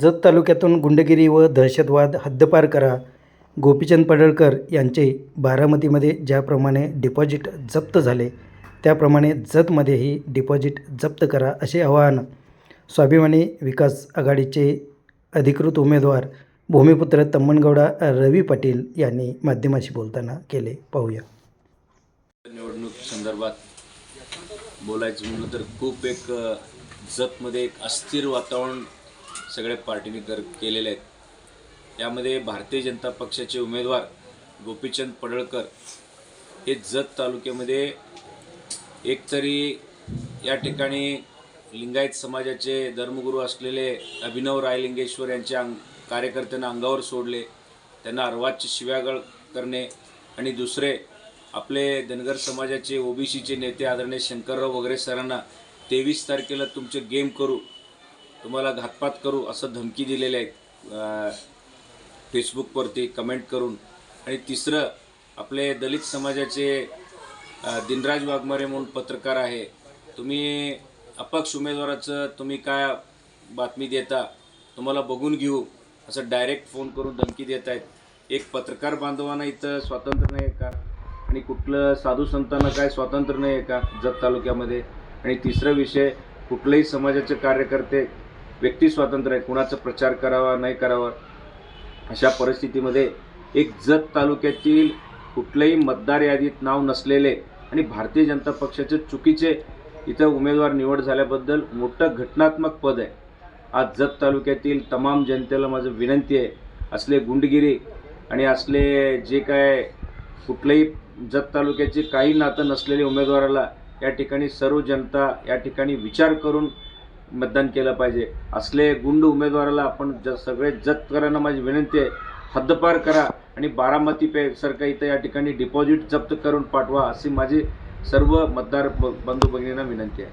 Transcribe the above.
जत तालुक्यातून गुंडगिरी व दहशतवाद हद्दपार करा गोपीचंद पडळकर यांचे बारामतीमध्ये ज्याप्रमाणे डिपॉझिट जप्त झाले त्याप्रमाणे जतमध्येही डिपॉझिट जप्त करा असे आवाहन स्वाभिमानी विकास आघाडीचे अधिकृत उमेदवार भूमिपुत्र तम्मनगौडा रवी पाटील यांनी माध्यमाशी बोलताना केले. पाहूया. निवडणूक संदर्भात बोलायचं म्हणलं तर खूप एक जतमध्ये एक अस्थिर वातावरण सगळ्या पार्टीने कर केलेले आहेत. यामध्ये भारतीय जनता पक्षाचे उमेदवार गोपीचंद पडळकर हे जत तालुक्यामध्ये एकतरी या ठिकाणी लिंगायत समाजाचे धर्मगुरू असलेले अभिनव रायलिंगेश्वर यांच्या अंग कार्यकर्त्यांना अंगावर सोडले. त्यांना अर्वाच्य शिव्यागळ करणे आणि दुसरे आपले धनगर समाजाचे ओबीसीचे नेते आदरणीय शंकरराव वगैरे सरांना तेवीस तारखेला तुमचे गेम करू तुम्हाला घातपात करू असं धमकी दिलेले आहेत. फेसबुकवरती कमेंट करून. आणि तिसरं आपले दलित समाजाचे दिनराज वाघमारे म्हणून पत्रकार आहे. तुम्ही अपक्ष उमेदवाराचं तुम्ही काय बातमी देता तुम्हाला बघून घेऊ असं डायरेक्ट फोन करून धमकी देत आहेत. एक पत्रकार बांधवांना इथं स्वातंत्र्य नाही आहे का? आणि कुठलं साधू संतांना काय स्वातंत्र्य नाही आहे का? जत तालुक्यामध्ये. आणि तिसरा विषय कुठल्याही समाजाचे कार्यकर्ते व्यक्ती स्वातंत्र्य आहे कुणाचा प्रचार करावा नाही करावा अशा परिस्थितीमध्ये एक जत तालुक्यातील कुठल्याही मतदार यादीत नाव नसलेले आणि भारतीय जनता पक्षाचे चुकीचे इथं उमेदवार निवड झाल्याबद्दल मोठं घटनात्मक पद आहे. आज जत तालुक्यातील तमाम जनतेला माझं विनंती आहे असले गुंडगिरी आणि असले जे काय कुठल्याही जत तालुक्याचे काही नातं नसलेले उमेदवाराला या ठिकाणी सर्व जनता या ठिकाणी विचार करून मतदान केलं पाहिजे. असले गुंड उमेदवाराला आपण ज सगळे जतकरांना माझी विनंती आहे हद्दपार करा आणि बारामती पे सारखं इथं या ठिकाणी डिपॉझिट जप्त करून पाठवा अशी माझी सर्व मतदार ब- बंधू भगिनींना विनंती आहे.